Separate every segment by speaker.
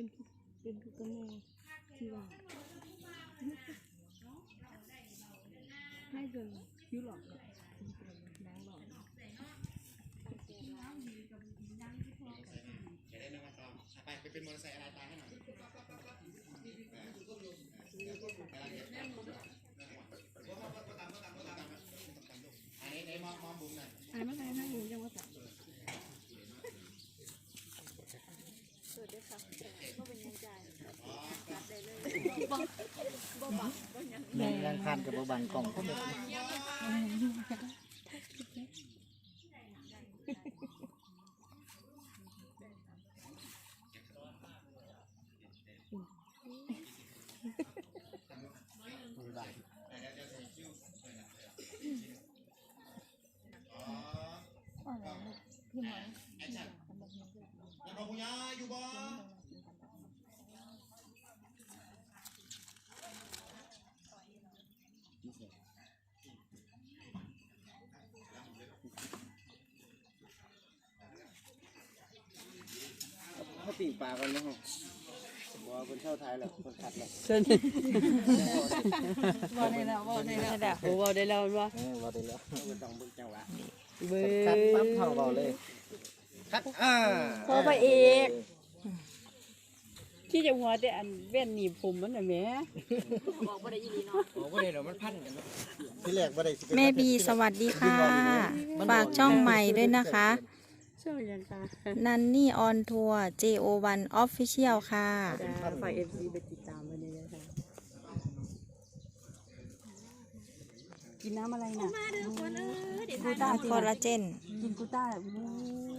Speaker 1: เป็นทุกเป็นทุกตัวแม่ที่ว่าให้เดินคิ้วหลอกกับนางหลอก
Speaker 2: จะได้ไม่มาตอมไปไปเป็นมอเตอร์ไซค์อะไรตายให้หน่อยอันนี้ในมองมองบุ้มหน่อย
Speaker 1: อ่านมาไงนั่งอยู่ยังว่าจับ
Speaker 3: แม่งยังคันกับบังกล่องพวกนี้
Speaker 2: ยังบอกคุณยายอยู่บ่
Speaker 3: เขาปีกปลากันนะฮะบอกว่าคนเช่าไทยแหละคนขัดแหละ
Speaker 1: เชิญว่ได้แล้วว่ได้แล้วแต่โอ้ว่ได้แล้วว่า
Speaker 3: เออว่ได้แล้วคนต้องบึกจังหวะ
Speaker 1: เบ้
Speaker 3: คัดปั๊บเข้าเราเลยคัดอ่า
Speaker 1: พอไปเอกที่จะหัวแต่อันเว้นหนีบผมมันน่ะแม่
Speaker 3: โอ้ก็ได้เดี๋ยวมันพันกันเนาะที่แรกว่าได้
Speaker 4: แม่บีสวัสดีค่ะฝากช่องใหม่ด้วยนะคะ
Speaker 1: ใช่ยังค่ะ
Speaker 4: นันนี่ออนทัวร์ JO1 Official ค่ะ
Speaker 1: จะฝากเอฟซีไปติดตามไว้เลยนะคะกินน้ำอะไรน่ะ
Speaker 4: กูต้าคอลลาเจน
Speaker 1: กินกูต้าแบบ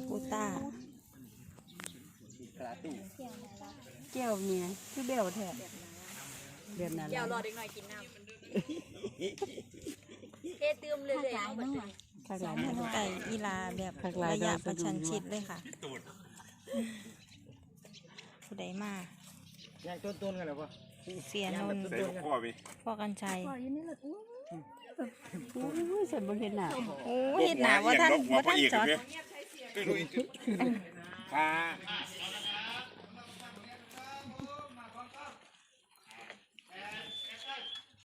Speaker 4: กูต้า
Speaker 3: กระตู้
Speaker 1: แก้วเนี่ยคือเบลแท้เดือนนั้น
Speaker 5: เดี๋ยวรอเด็กหน่อยกินน้ำเทเติมเลยเลยเอาหมดเลย
Speaker 1: ข้างหลังนะ
Speaker 4: ไก่อีลาแบบ
Speaker 1: ผักลาย
Speaker 4: ระยะ
Speaker 1: ดาวสะดุ้ง
Speaker 4: ประชันชิดเลยค่ะผู้ใดมา
Speaker 3: ย่างต้นต้นกันแล้วปะ
Speaker 4: เสียนนท์
Speaker 6: ใส่กับพ่อไหม
Speaker 4: พ่อกันชัย
Speaker 1: โอ้ยฉันบ่เห็นหน้า
Speaker 4: โอ้เห็ดหนาว่าท่านว่าท่านจอด
Speaker 6: ปลา